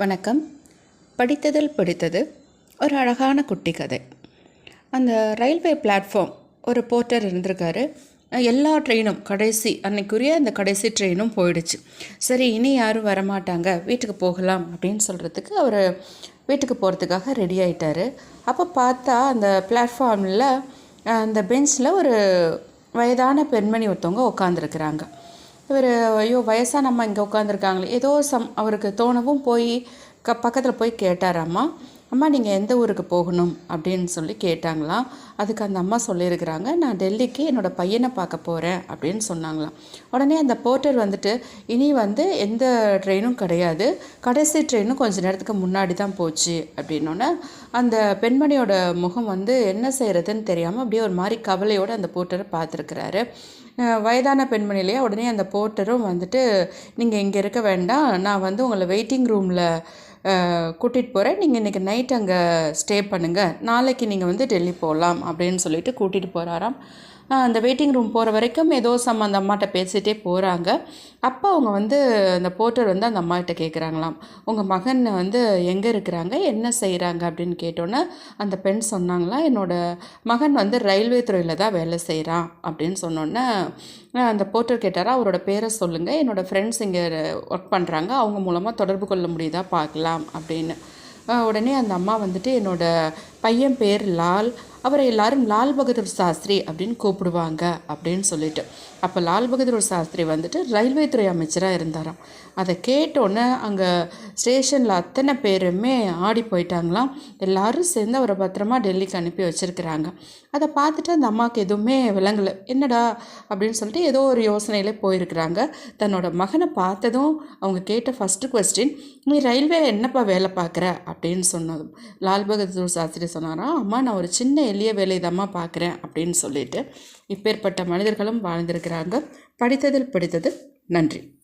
வணக்கம். படித்ததில் பிடித்தது ஒரு அழகான குட்டி கதை. அந்த ரயில்வே பிளாட்ஃபார்ம் ஒரு போர்ட்டர் இருந்திருக்காரு. எல்லா ட்ரெயினும் கடைசி அன்னைக்குரிய அந்த கடைசி ட்ரெயினும் போயிடுச்சு. சரி இனி யாரும் வரமாட்டாங்க. வீட்டுக்கு போகலாம் அப்படின்னு சொல்கிறதுக்கு அவர் வீட்டுக்கு போகிறதுக்காக ரெடி ஆயிட்டாரு. அப்போ பார்த்தா அந்த பிளாட்ஃபார்மில் அந்த பெஞ்சில் ஒரு வயதான பெண்மணி ஒருத்தவங்க உட்காந்துருக்குறாங்க இவர் ஐயோ வயசான அம்மா இங்கே உட்காந்துருக்காங்களே ஏதோ சம் அவருக்கு தோணவும் போய் க பக்கத்தில் போய் கேட்டாராம்மா. அம்மா நீங்கள் எந்த ஊருக்கு போகணும் அப்படின்னு சொல்லி கேட்டாங்களாம். அதுக்கு அந்த அம்மா சொல்லியிருக்கிறாங்க நான் டெல்லிக்கு என்னோடய பையனை பார்க்க போகிறேன் அப்படின்னு சொன்னாங்களாம். உடனே அந்த போர்ட்டர் வந்துட்டு இனி வந்து எந்த ட்ரெயினும் கிடையாது. கடைசி ட்ரெயினும் கொஞ்சம் நேரத்துக்கு முன்னாடி தான் போச்சு அப்படின்னோடனே அந்த பெண்மணியோட முகம் வந்து என்ன செய்கிறதுன்னு தெரியாமல் அப்படியே ஒரு மாதிரி கவலையோடு அந்த போர்ட்டரை பார்த்துருக்குறாரு. வயதான பெண்மணிலேயே உடனே அந்த போர்ட்டரும் வந்துட்டு நீங்கள் இங்கே இருக்க வேண்டாம். நான் வந்து உங்களை வெயிட்டிங் ரூமில் கூட்டிகிட்டு போகிறேன் நீங்கள் இன்றைக்கி நைட் அங்கே ஸ்டே பண்ணுங்கள் நாளைக்கு நீங்கள் வந்து டெல்லி போகலாம் அப்படின்னு சொல்லிட்டு கூட்டிகிட்டு போகிறாராம் அந்த வெயிட்டிங் ரூம் போகிற வரைக்கும் ஏதோ சம் அந்த அம்மாட்ட பேசிகிட்டே போகிறாங்க அப்போ அவங்க வந்து அந்த போர்ட்டர் வந்து அந்த அம்மாகிட்ட கேட்குறாங்களாம் உங்கள் மகன் வந்து எங்கே இருக்கிறாங்க? என்ன செய்கிறாங்க அப்படின்னு கேட்டோன்னே அந்த பெண் சொன்னாங்களாம் என்னோடய மகன் வந்து ரயில்வே துறையில் தான் வேலை செய்கிறான் அப்படின்னு சொன்னோன்னே அந்த போர்ட்டர் கேட்டாரா அவரோட பேரை சொல்லுங்கள் என்னோடய ஃப்ரெண்ட்ஸ் இங்கே ஒர்க் பண்ணுறாங்க அவங்க மூலமாக தொடர்பு கொள்ள முடியுதா? பார்க்கலாம். அப்படின்னு. உடனே அந்த அம்மா வந்துட்டு என்னோடய பையன் பேர் லால். அவரை எல்லாரும் லால் பகதூர் சாஸ்திரி அப்படின்னு கூப்பிடுவாங்க அப்படின்னு சொல்லிட்டு. அப்போ லால் பகதூர் சாஸ்திரி வந்துட்டு ரயில்வே துறை அமைச்சராக இருந்தாராம். அதை கேட்டோன்னே அங்கே ஸ்டேஷனில் அத்தனை பேருமே ஆடி போயிட்டாங்களாம். எல்லாரும் சேர்ந்து அவரை பத்திரமா டெல்லிக்கு அனுப்பி வச்சுருக்கிறாங்க. அதை பார்த்துட்டு அந்த அம்மாவுக்கு எதுவுமே விளங்கலை. என்னடா அப்படின்னு சொல்லிட்டு ஏதோ ஒரு யோசனையிலே போயிருக்கிறாங்க. தன்னோட மகனை பார்த்ததும் அவங்க கேட்ட ஃபஸ்ட்டு கொஸ்டின் நீ ரயில்வே என்னப்பா வேலை பார்க்குற? அப்படின்னு சொன்னதும் லால் பகதூர் சாஸ்திரி சொன்னாராம் அம்மா நான் ஒரு சின்ன எளிய வேலைதாம்மா பார்க்குறேன் அப்படின்னு சொல்லிட்டு இப்பேற்பட்ட மனிதர்களும் வாழ்ந்திருக்கிறாங்க. படித்ததில் படித்தது நன்றி.